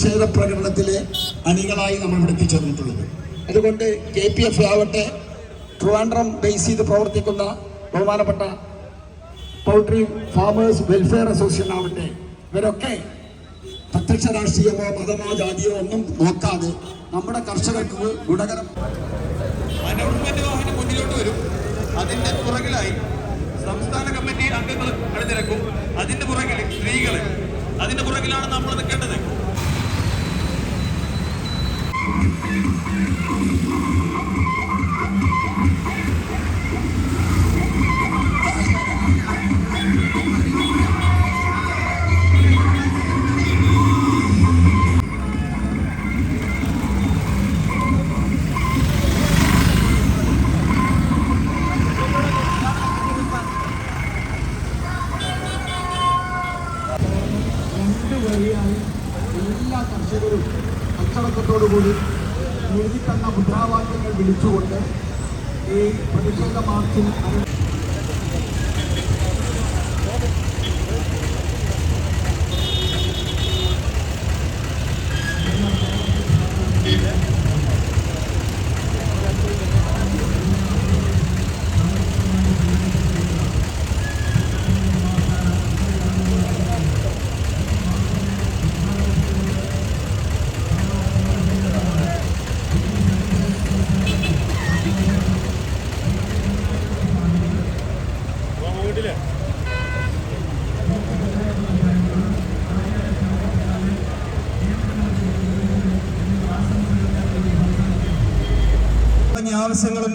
പ്രതിഷേധ പ്രകടനത്തിലെ അണികളായി നമ്മൾ ഇവിടെ എത്തിച്ചേർന്നിട്ടുള്ളത് അതുകൊണ്ട് കെ പി എഫ് ആവട്ടെ ട്രിവാൻഡ്രം ബേസ് ചെയ്ത് പ്രവർത്തിക്കുന്ന ബഹുമാനപ്പെട്ട പൗൾട്രി ഫാമേഴ്സ് വെൽഫെയർ അസോസിയേഷൻ ആവട്ടെ ഇവരൊക്കെ പ്രത്യക്ഷ രാഷ്ട്രീയമോ മതമോ ജാതിയോ ഒന്നും നോക്കാതെ നമ്മുടെ കർഷകർക്ക് ഗുണകരം അനൗൺസ്മെന്റ് വാഹനം മുന്നിലോട്ട് വരും. അതിന്റെ പുറകിലായി സംസ്ഥാന കമ്മിറ്റി അംഗങ്ങൾ അണിനിരക്കും. അതിന്റെ പുറകിൽ സ്ത്രീകളെ. അതിന്റെ പുറകിലാണ് നമ്മൾ നിൽക്കേണ്ടത്. Thank you.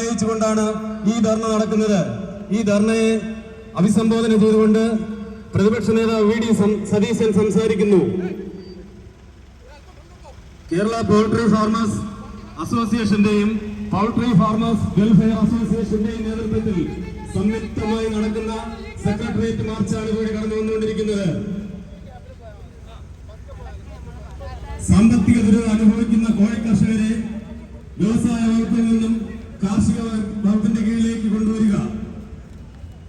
ഉന്നയിച്ചുകൊണ്ടാണ് ഈ ധർണ നടക്കുന്നത്. ഈ ധർണയെ അഭിസംബോധന ചെയ്തുകൊണ്ട് പ്രതിപക്ഷ നേതാവ് വി ഡി സതീശൻ സംസാരിക്കുന്നു. കേരള പൗൾട്രി ഫാർമേഴ്സ് അസോസിയേഷന്റെയും പൗൾട്രി ഫാർമേഴ്സ് വെൽഫെയർ അസോസിയേഷന്റെയും നേതൃത്വത്തിൽ സംയുക്തമായി നടക്കുന്ന സെക്രട്ടേറിയറ്റ് മാർച്ചാണ് ഇവിടെ കടന്നു വന്നുകൊണ്ടിരിക്കുന്നത്. സാമ്പത്തിക ദുരിതം അനുഭവിക്കുന്ന കോഴി കർഷകരെ വ്യവസായ വകുപ്പിൽ നിന്നും കാർഷിക വകുപ്പിന്റെ കീഴിലേക്ക് കൊണ്ടുവരിക.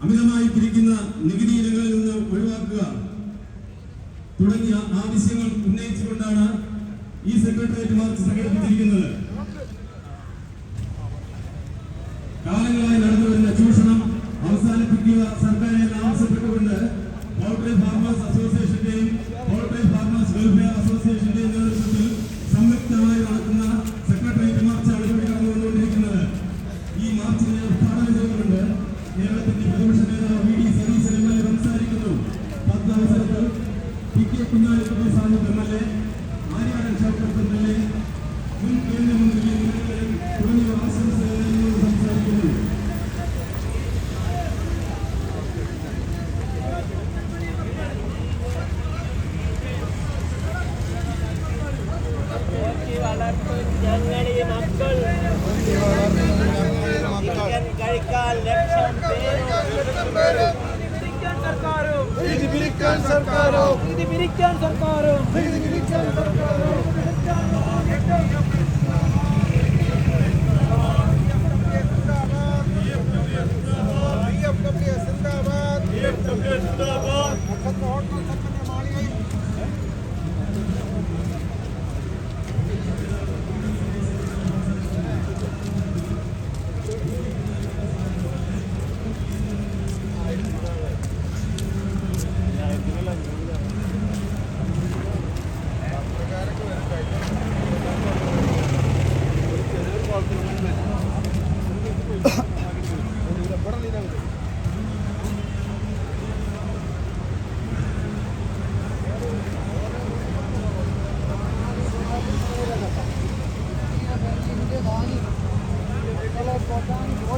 അമിതമായി പിരിക്കുന്ന നികുതി ഇനങ്ങളിൽ നിന്ന് ഒഴിവാക്കുക. തുടങ്ങിയ ആവശ്യങ്ങൾ ഉന്നയിച്ചുകൊണ്ടാണ് ഈ സെക്രട്ടേറിയറ്റ് മാർച്ച് സംഘടിപ്പിച്ചിരിക്കുന്നത്. കാലങ്ങളായി നടന്നുവരുന്ന ചൂഷണം അവസാനിപ്പിക്കുക സർക്കാർ 5番5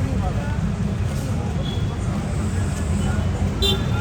番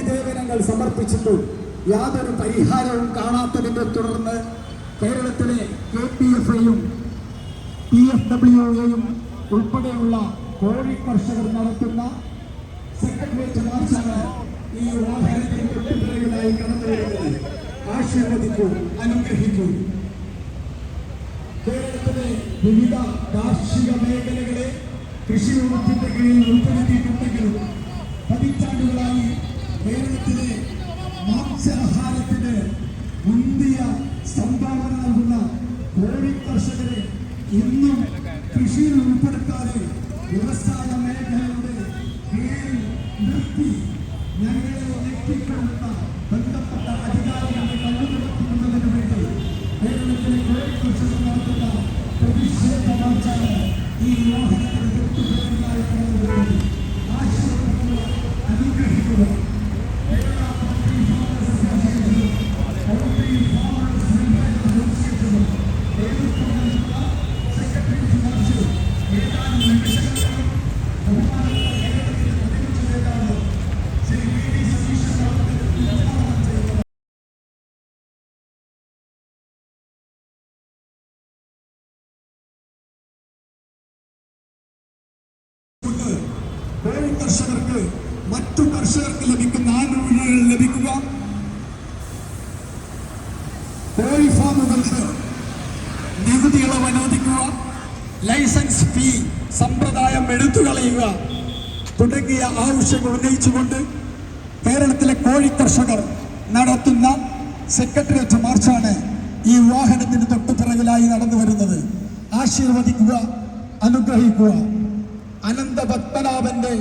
പരിദേവനങ്ങൾ സമർപ്പിച്ചിട്ടും യാതൊരു പരിഹാരവും കാണാത്തതിനെ തുടർന്ന് കേരളത്തിലെ കെ പി എഫ് എയും പി എഫ് ഡബ്ല്യു എയും ഉൾപ്പെടെയുള്ള കോഴി കർഷകർ നടത്തുന്ന സെക്രട്ടേറിയറ്റ് മാർച്ചാണ് ഈ വാഹനത്തിന്റെ തൊട്ടുപിറകിലായി ആശീർവദിക്കൂ അനുഗ്രഹിക്കൂ. കേരളത്തിലെ വിവിധ കാർഷിക മേഖലകളെ കൃഷി വകുപ്പിന്റെ കീഴിൽ ഉൾപ്പെടുത്തിയിട്ടുണ്ടെങ്കിലും പതിറ്റാണ്ടുകളായി കേരളത്തിലെ മാംസാഹാരത്തിന് മുന്തിയ സംഭാവന നൽകുന്ന കോഴി കർഷകരെ ഇന്നും കൃഷിയിൽ ഉൾപ്പെടുത്താതെ വ്യവസായ മേഖലയുടെ കീഴിൽ നിർത്തി ഞങ്ങളെ ഞെട്ടിക്കൊള്ളുന്ന ബന്ധപ്പെട്ട അധികാരികളെ കണ്ടുപിടിക്കുന്നതിന് വേണ്ടി കേരളത്തിലെ കോഴി കർഷകർ നടത്തുന്ന പ്രതിഷേധ മാർച്ചാണ് ഈ വിവാഹത്തിന് തൊട്ടുപിറകിലായി ലൈസൻസ് ഫീ സമ്പ്രദായം എടുത്തു കളയുക. തുടങ്ങിയ ആവശ്യങ്ങൾ ഉന്നയിച്ചുകൊണ്ട് കേരളത്തിലെ കോഴി കർഷകർ നടത്തുന്ന സെക്രട്ടേറിയറ്റ് മാർച്ചാണ് ഈ വാഹനത്തിന് തൊട്ടു പിറകിലായി നടന്നു വരുന്നത്. ആശീർവദിക്കുക അനുഗ്രഹിക്കുക. അനന്ത പത്മനാഭന്റെ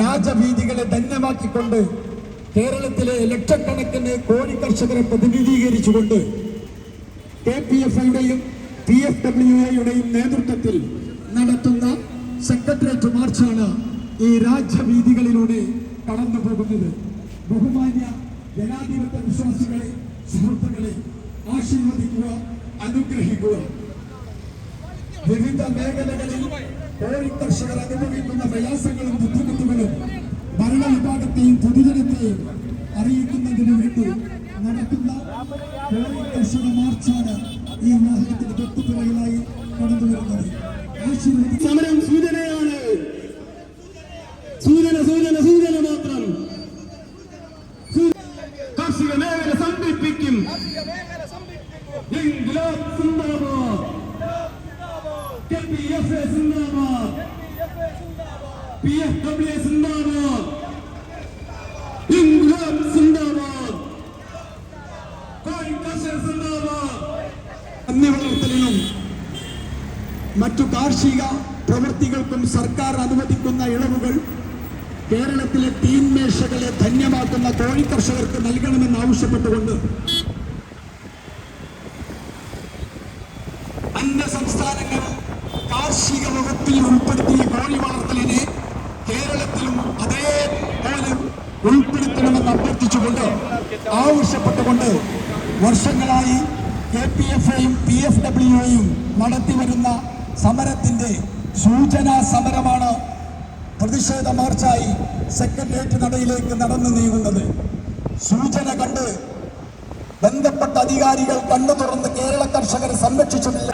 രാജവീതികളെ ധന്യമാക്കിക്കൊണ്ട് കേരളത്തിലെ ലക്ഷക്കണക്കിന് കോഴി കർഷകരെ പ്രതിനിധീകരിച്ചുകൊണ്ട് കെ പി എഫ് ഐയുടെയും പി എഫ് ഡബ്ല്യു എയുടെയും നേതൃത്വത്തിൽ നടത്തുന്ന സെക്രട്ടേറിയറ്റ് മാർച്ചാണ് ഈ രാജ്യവീതികളിലൂടെ കടന്നു പോകുന്നത്. ബഹുമാന്യ ജനാധിപത്യ വിശ്വാസികളെ സുഹൃത്തുക്കളെ ആശീർവദിക്കുക അനുഗ്രഹിക്കുക. വിവിധ മേഖലകളിൽ കോഴി കർഷകർ അനുഭവിക്കുന്ന പ്രയാസങ്ങളും ബുദ്ധിമുട്ടുകളും ഭരണവിഭാഗത്തെയും പൊതുജനത്തെയും അറിയിക്കുന്നതിന് വേണ്ടി നടക്കുന്ന കോഴി കർഷക മാർച്ചാണ് ഈ വാഹനത്തിന് തൊട്ടുപിറകിലായി കടന്നു വരുന്നത് സമരം സൂചനയാണ്. സൂചന സൂചന സൂചന മാത്രം. കാർഷിക മേഖല സംരക്ഷിക്കും. പി എഫ് എ സിന്ദാബാദ്. പി എഫ് ഡബ്ല്യു സിന്ദാബാദ് ഇൻക്ലാബ് സിന്ദാബാദ് കോഴി കർഷക സിന്ദാബാദ് പന്നി വളർത്തലിനും മറ്റു കാർഷിക പ്രവൃത്തികൾക്കും സർക്കാർ അനുവദിക്കുന്ന ഇളവുകൾ കേരളത്തിലെ തീന്മേശകളെ മേശകളെ ധന്യമാക്കുന്ന കോഴി കർഷകർക്ക് നൽകണമെന്ന് ആവശ്യപ്പെട്ടുകൊണ്ട് അന്യ സംസ്ഥാനങ്ങൾ കാർഷിക വകുപ്പിൽ ഉൾപ്പെടുത്തിയ കോഴി വളർത്തലിനെ കേരളത്തിലും അതേപോലെ ഉൾപ്പെടുത്തണമെന്ന് അഭ്യർത്ഥിച്ചുകൊണ്ട് ആവശ്യപ്പെട്ടുകൊണ്ട് വർഷങ്ങളായി കെ പി എഫ് ഐയും പി എഫ് ഡബ്ല്യുയും നടത്തിവരുന്ന സമരത്തിന്റെ സൂചനാ സമരമാണ് പ്രതിഷേധ മാർച്ചായി സെക്രട്ടേറിയറ്റ് നടയിലേക്ക് നടന്നു നീങ്ങുന്നത്. സൂചന കണ്ട് ബന്ധപ്പെട്ട അധികാരികൾ കണ്ണു തുറന്ന് കേരള കർഷകരെ സംരക്ഷിച്ചിട്ടില്ല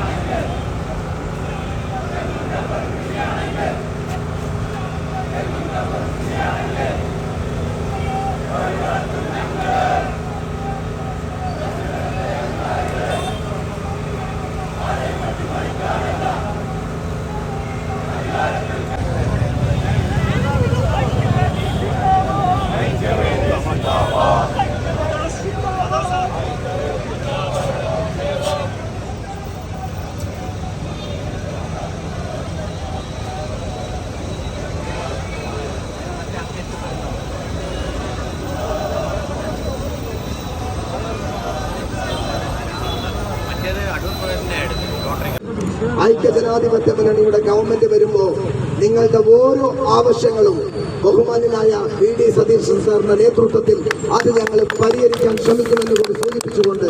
നിങ്ങളുടെ ഓരോ ആവശ്യങ്ങളും ബഹുമാന്യനായ വി ഡി സതീശൻ സാറിന്റെ നേതൃത്വത്തിൽ അത് ഞങ്ങൾ പരിഹരിക്കാൻ ശ്രമിക്കുമെന്ന് കൂടി സൂചിപ്പിച്ചുകൊണ്ട്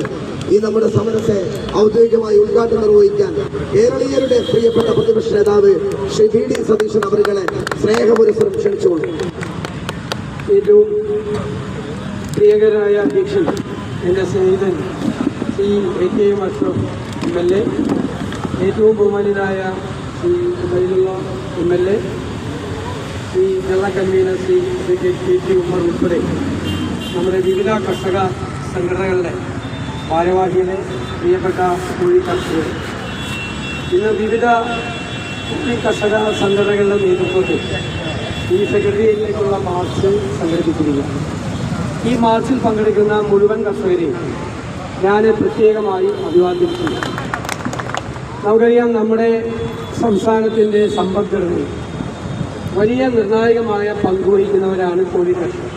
ഈ നമ്മുടെ സമരത്തെ ഔദ്യോഗികമായി ഉദ്ഘാടനം നിർവഹിക്കാൻ കേരളീയരുടെ പ്രിയപ്പെട്ട പ്രതിപക്ഷ നേതാവ് ശ്രീ വി ഡി സതീശൻ അവരുകളെ സ്നേഹപുരസ്സരം ക്ഷണിച്ചുകൊണ്ട്. ഏറ്റവും പ്രിയകരായ അധ്യക്ഷൻ എന്റെ സ്നേഹിതൻ Shri A K M Ashraf M L A ഏറ്റവും ശ്രീ കയ്യിലുള്ള M L A Shri general convener Shri advocate K T Ummer ഉൾപ്പെടെ നമ്മുടെ വിവിധ കർഷക സംഘടനകളുടെ ഭാരവാഹികളെ പ്രിയപ്പെട്ട കോഴി കർഷകർ ഇന്ന് വിവിധ കുട്ടി കർഷക സംഘടനകളുടെ നേതൃത്വത്തിൽ ഈ സെക്രട്ടേറിയറ്റിലേക്കുള്ള മാർച്ച് സംഘടിപ്പിച്ചിരിക്കുകയാണ് ഈ മാർച്ചിൽ പങ്കെടുക്കുന്ന മുഴുവൻ കർഷകരെയും ഞാൻ പ്രത്യേകമായി അഭിവാദ്യം ചെയ്യുന്നു. നമുക്കറിയാം നമ്മുടെ സംസ്ഥാനത്തിന്റെ സമ്പദ്ഘടനയിൽ വലിയ നിർണായകമായ പങ്കുവഹിക്കുന്നവരാണ് കോഴി കർഷകർ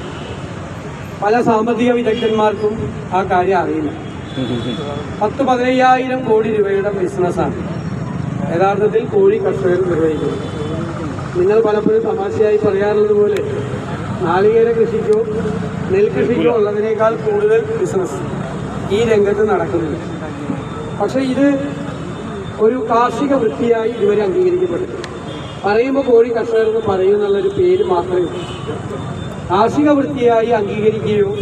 പല സാമ്പത്തിക വിദഗ്ധന്മാർക്കും ആ കാര്യം അറിയില്ല. പത്ത് പതിനയ്യായിരം കോടി രൂപയുടെ ബിസിനസ്സാണ്. യഥാർത്ഥത്തിൽ കോഴി കർഷകർ നിർവഹിക്കുന്നത്. നിങ്ങൾ പലപ്പോഴും തമാശയായി പറയാറുള്ളത് പോലെ നാളികേര കൃഷിക്കോ നെൽകൃഷിക്കോ ഉള്ളതിനേക്കാൾ കൂടുതൽ ബിസിനസ് ഈ രംഗത്ത് നടക്കുന്നുണ്ട് പക്ഷേ ഇത് ഒരു കാർഷിക വൃത്തിയായി ഇതുവരെ അംഗീകരിക്കപ്പെട്ടു. പറയുമ്പോൾ കോഴി കർഷകർ എന്ന് പറയും എന്നുള്ളൊരു പേര് മാത്രമേ ഉള്ളൂ. കാർഷിക വൃത്തിയായി അംഗീകരിക്കുകയോ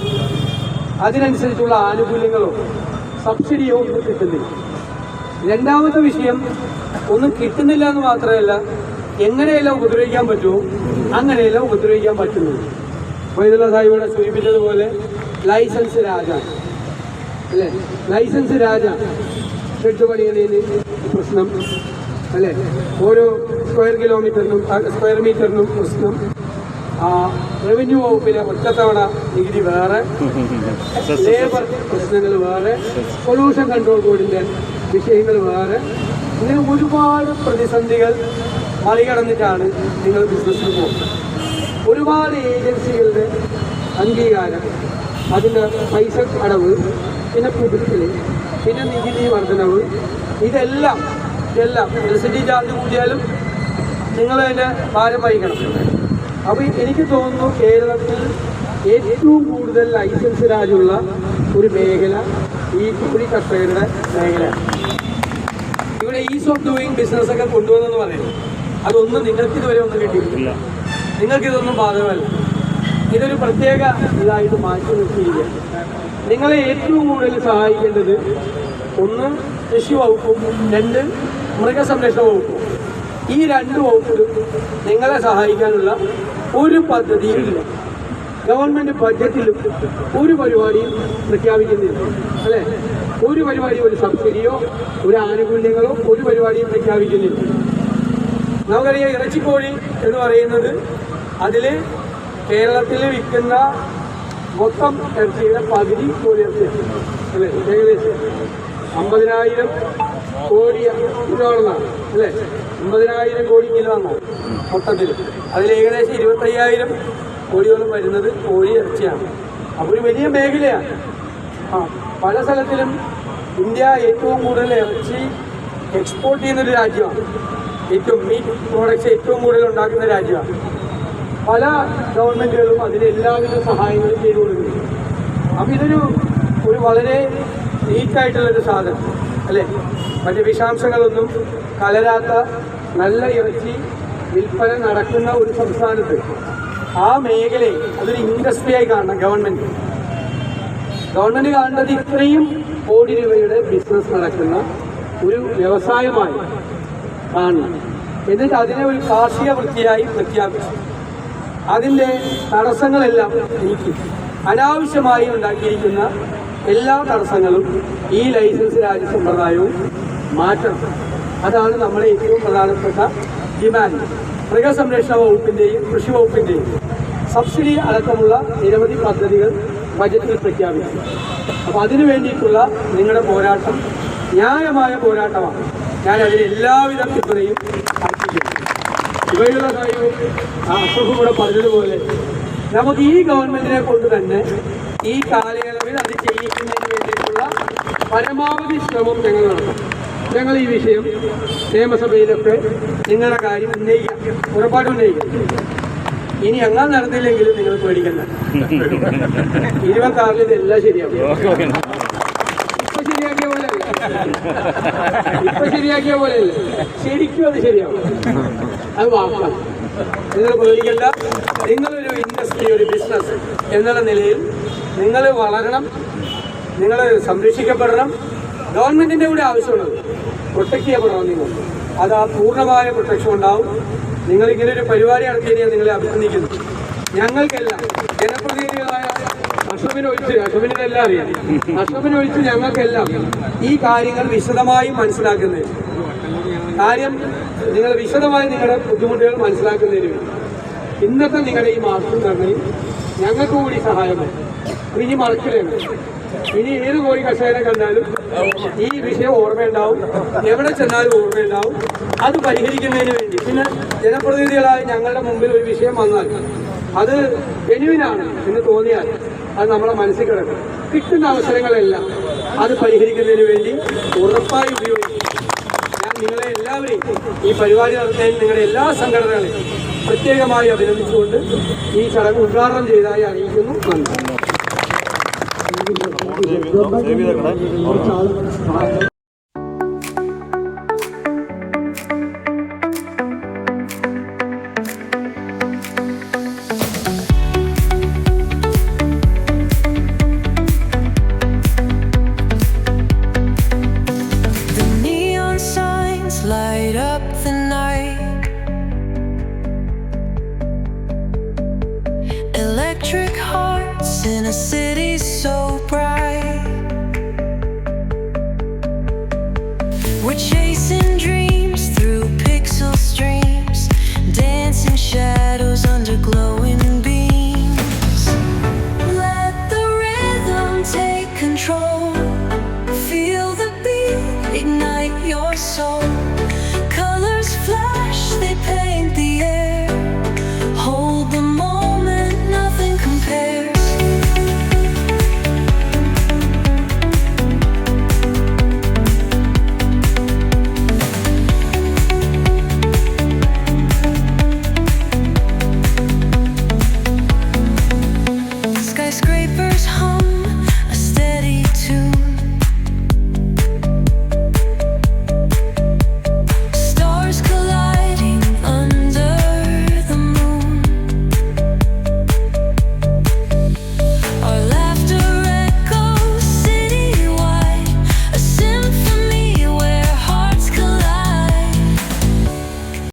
അതിനനുസരിച്ചുള്ള ആനുകൂല്യങ്ങളോ സബ്സിഡിയോ ഒന്നും കിട്ടുന്നില്ല. രണ്ടാമത്തെ വിഷയം ഒന്നും കിട്ടുന്നില്ല എന്ന് മാത്രമല്ല എങ്ങനെയെല്ലാം ഉപദ്രവിക്കാൻ പറ്റുമോ അങ്ങനെയെല്ലാം ഉപദ്രവിക്കാൻ പറ്റുന്നില്ല വൈദ്യുത സാഹിബിയുടെ സൂചിപ്പിച്ചതുപോലെ ലൈസൻസ് രാജ. അല്ലേ? ലൈസൻസ് രാജ. ഷെഡ് പണിയുന്നതിന് പ്രശ്നം. അല്ലേ? ഓരോ സ്ക്വയർ കിലോമീറ്ററിനും സ്ക്വയർ മീറ്ററിനും പ്രശ്നം. ആ, റവന്യൂ വകുപ്പിലെ ഒറ്റത്തവണ നികുതി വേറെ. ലേബർ പ്രശ്നങ്ങൾ വേറെ. പൊല്യൂഷൻ കൺട്രോൾ ബോർഡിന്റെ വിഷയങ്ങൾ വേറെ. ഇങ്ങനെ ഒരുപാട് പ്രതിസന്ധികൾ മറികടന്നിട്ടാണ് നിങ്ങൾ ബിസിനസ്സിൽ പോകുന്നത്. ഒരുപാട് ഏജൻസികളുടെ അംഗീകാരം അതിന്റെ പൈസ അടവ് പിന്നെ പുതുക്കൽ പിന്നെ നികുതി വർധനവ് ഇതെല്ലാം ഇതെല്ലാം എലക്ട്രിസിറ്റി ചാർജ് കൂടിയാലും നിങ്ങൾ അതിന്റെ ഭാരം വഹിക്കണം. അപ്പോൾ എനിക്ക് തോന്നുന്നു കേരളത്തിൽ ഏറ്റവും കൂടുതൽ ലൈസൻസ് രാജുള്ള ഒരു മേഖല ഈ കൂടി കർഷകരുടെ മേഖലയാണ്. ഇവിടെ ഈസ് ഓഫ് ഡൂയിങ് ബിസിനസ് ഒക്കെ കൊണ്ടുവന്നെന്ന് പറയുന്നു. അതൊന്നും നിങ്ങൾക്ക് ഇതുവരെ ഒന്നും കിട്ടിയിട്ടില്ല. നിങ്ങൾക്കിതൊന്നും ബാധകമല്ല. ഇതൊരു പ്രത്യേക ഇതായിട്ട് മാറ്റി നിർത്തിയിരിക്കുക നിങ്ങളെ ഏറ്റവും കൂടുതൽ സഹായിക്കേണ്ടത് ഒന്ന് കൃഷി വകുപ്പും രണ്ട് മൃഗസംരക്ഷണ വകുപ്പും. ഈ രണ്ട് വകുപ്പിലും നിങ്ങളെ സഹായിക്കാനുള്ള ഒരു പദ്ധതിയും ഇല്ല. ഗവൺമെന്റ് ബഡ്ജറ്റിലും ഒരു പരിപാടിയും പ്രഖ്യാപിക്കുന്നില്ല. അല്ലേ? ഒരു പരിപാടി ഒരു സബ്സിഡിയോ ഒരു ആനുകൂല്യങ്ങളോ ഒരു പരിപാടിയും പ്രഖ്യാപിക്കുന്നില്ല. നമുക്കറിയാം ഇറച്ചിക്കോഴി എന്ന് പറയുന്നത് അതിൽ കേരളത്തിൽ വിൽക്കുന്ന മൊത്തം ചർച്ചയുടെ പകുതി കോടി അല്ലേ? ഏകദേശം അമ്പതിനായിരം കോടി കിലോണെന്നാണ് അല്ലേ? അമ്പതിനായിരം കോടി കിലോ എന്നാണ് മൊത്തത്തിൽ. അതിൽ ഏകദേശം ഇരുപത്തയ്യായിരം കോടിയോളം വരുന്നത് കോഴി ഇറച്ചിയാണ്. അപ്പോൾ ഒരു വലിയ മേഖലയാണ്. ആ പല സ്ഥലത്തിലും ഇന്ത്യ ഏറ്റവും കൂടുതൽ ഇറച്ചി എക്സ്പോർട്ട് ചെയ്യുന്നൊരു രാജ്യമാണ്. ഏറ്റവും മീറ്റ് പ്രോഡക്ട്സ് ഏറ്റവും കൂടുതൽ ഉണ്ടാക്കുന്ന രാജ്യമാണ്. പല ഗവൺമെന്റുകളും അതിന് എല്ലാവിധ സഹായങ്ങളും ചെയ്തു കൊടുക്കുന്നു. അപ്പം ഇതൊരു ഒരു വളരെ നീറ്റായിട്ടുള്ളൊരു സാധനം അല്ലേ? മറ്റ് വിഷാംശങ്ങളൊന്നും കലരാത്ത നല്ല ഇറച്ചി വിൽപ്പന നടക്കുന്ന ഒരു സംസ്ഥാനത്ത് ആ മേഖലയെ അതൊരു ഇൻഡസ്ട്രിയായി കാണണം ഗവൺമെന്റ് ഗവൺമെന്റ് കാണേണ്ടത് ഇത്രയും കോടി രൂപയുടെ ബിസിനസ് നടക്കുന്ന ഒരു വ്യവസായമായി കാണണം. എന്നിട്ട് അതിനെ ഒരു കാർഷിക വൃത്തിയായി പ്രഖ്യാപിച്ചു. അതിന്റെ തടസ്സങ്ങളെല്ലാം നീക്കി. അനാവശ്യമായി ഉണ്ടാക്കിയിരിക്കുന്ന എല്ലാ തടസ്സങ്ങളും ഈ ലൈസൻസ് രാജ്യ സമ്പ്രദായവും മാറ്റണം. അതാണ് നമ്മുടെ ഏറ്റവും പ്രധാനപ്പെട്ട ഡിമാൻഡ്. മൃഗസംരക്ഷണ വകുപ്പിന്റെയും കൃഷി വകുപ്പിന്റെയും സബ്സിഡി അടക്കമുള്ള നിരവധി പദ്ധതികൾ ബജറ്റിൽ പ്രഖ്യാപിച്ചു. അപ്പോൾ അതിനു വേണ്ടിയിട്ടുള്ള നിങ്ങളുടെ പോരാട്ടം ന്യായമായ പോരാട്ടമാണ്. ഞാൻ അതിന് എല്ലാവിധ പിന്തുണയും ഇവയുള്ള കാര്യവും അസുഖം പറഞ്ഞതുപോലെ നമുക്ക് ഈ ഗവൺമെന്റിനെ കൊണ്ട് തന്നെ ഈ കാലയളവിൽ അത് ചെയ്യിക്കുന്നതിന് വേണ്ടിയിട്ടുള്ള പരമാവധി ശ്രമം ഞങ്ങൾ നടത്തും ഞങ്ങൾ ഈ വിഷയം നിയമസഭയിലൊക്കെ നിങ്ങളുടെ കാര്യം ഉന്നയിക്കാം ഉറപ്പാട് ഉന്നയിക്കാം ഇനി അങ്ങനെ നടന്നില്ലെങ്കിലും നിങ്ങൾ പേടിക്കണ്ട ഇരുപത്തി ആറിൽ ഇതെല്ലാം ശരിയാവും ഇപ്പൊ ശരിയാക്കിയ പോലെ ശരിക്കും അത് ശരിയാവും. അത് വാക്കാണ് നിങ്ങൾ പേടിക്കണ്ട. നിങ്ങളൊരു ഇൻഡസ്ട്രി ഒരു ബിസിനസ് എന്നുള്ള നിലയിൽ നിങ്ങൾ വളരണം നിങ്ങൾ സംരക്ഷിക്കപ്പെടണം. ഗവൺമെന്റിന്റെ കൂടെ ആവശ്യമുള്ളത് പ്രൊട്ടക്ട് ചെയ്യപ്പെടണം നിങ്ങൾ. അത് ആ പൂർണമായ പ്രൊട്ടക്ഷൻ ഉണ്ടാവും. നിങ്ങൾ ഇങ്ങനെ ഒരു പരിപാടി നടത്തിയതിനെ നിങ്ങളെ അഭിനന്ദിക്കുന്നു. ഞങ്ങൾക്കെല്ലാം ജനപ്രതിനിധികളായ അശോകന് എല്ലാം അറിയാം. അശോകന് ഒഴിച്ച് ഞങ്ങൾക്കെല്ലാം ഈ കാര്യങ്ങൾ വിശദമായി മനസ്സിലാക്കുന്നതിന് കാര്യം നിങ്ങൾ വിശദമായി നിങ്ങളുടെ ബുദ്ധിമുട്ടുകൾ മനസ്സിലാക്കുന്നതിന് വേണ്ടി. ഇന്നത്തെ നിങ്ങളുടെ ഈ മാർക്കും തന്നെ ഞങ്ങൾക്ക് കൂടി സഹായമാണ് ഇനി മറക്കില്ലാണ് ഇനി ഏത് കോഴി കർഷകനെ കണ്ടാലും ഈ വിഷയം ഓർമ്മയുണ്ടാവും. എവിടെ ചെന്നാലും ഓർമ്മയുണ്ടാവും. അത് പരിഹരിക്കുന്നതിന് വേണ്ടി. പിന്നെ ജനപ്രതിനിധികളായ ഞങ്ങളുടെ മുമ്പിൽ ഒരു വിഷയം വന്നാൽ അത് ജനുവിനാണ് എന്ന് തോന്നിയാൽ അത് നമ്മളെ മനസ്സിൽ കിടക്കും. കിട്ടുന്ന അവസരങ്ങളെല്ലാം അത് പരിഹരിക്കുന്നതിന് വേണ്ടി ഉറപ്പായി ഉപയോഗിക്കും. ഞാൻ നിങ്ങളെ എല്ലാവരെയും ഈ പരിപാടി നടത്തുന്നതിന് നിങ്ങളുടെ എല്ലാ സംഘടനകളെയും പ്രത്യേകമായി അഭിനന്ദിച്ചുകൊണ്ട് ഈ ചടങ്ങ് ഉദ്ഘാടനം ചെയ്തതായി അറിയിക്കുന്നു. നന്ദി.